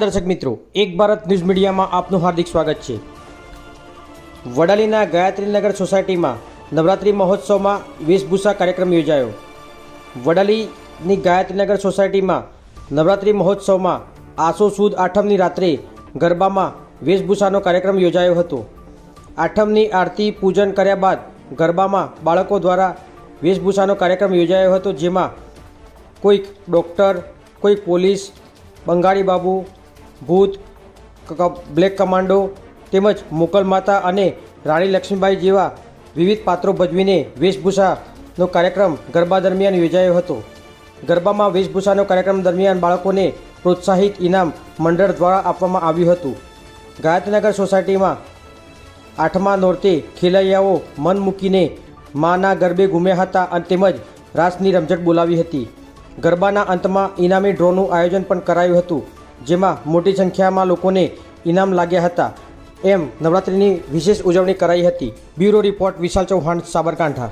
દર્શક મિત્રો, એક ભારત ન્યૂઝ મીડિયામાં આપનું હાર્દિક સ્વાગત છે. વડાલીના ગાયત્રીનગર સોસાયટીમાં નવરાત્રિ મહોત્સવમાં વેશભૂષા કાર્યક્રમ યોજાયો. વડાલીની ગાયત્રીનગર સોસાયટીમાં નવરાત્રિ મહોત્સવમાં આસો સુદ આઠમની રાત્રે ગરબામાં વેશભૂષાનો કાર્યક્રમ યોજાયો હતો. આઠમની આરતી પૂજન કર્યા બાદ ગરબામાં બાળકો દ્વારા વેશભૂષાનો કાર્યક્રમ યોજાયો હતો, જેમાં કોઈક ડૉક્ટર, કોઈક પોલીસ, બંગાળી બાબુ ભૂત બ્લેક કમાન્ડો તેમજ મોકલ માતા અને રાણી લક્ષ્મીબાઈ જેવા વિવિધ પાત્રો ભજવીને વેશભૂષાનો કાર્યક્રમ ગરબા દરમિયાન યોજાયો હતો. ગરબામાં વેશભૂષાનો કાર્યક્રમ દરમિયાન બાળકોને પ્રોત્સાહિત ઇનામ મંડળ દ્વારા આપવામાં આવ્યું હતું. ગાયત્રીનગર સોસાયટીમાં આઠમા નોરતે ખેલૈયાઓ મન મૂકીને માના ગરબે ઘૂમ્યા હતા અને તેમજ રાસની રમઝટ બોલાવી હતી. ગરબાના અંતમાં ઇનામી ડ્રોનું આયોજન પણ કરાયું હતું. જેમાં મોટી સંખ્યામાં લોકોને ઇનામ લાગ્યા હતા. એમ નવરાત્રિની વિશેષ ઉજવણી કરાઈ હતી. Bureau report Vishal Chauhan, Sabarkantha.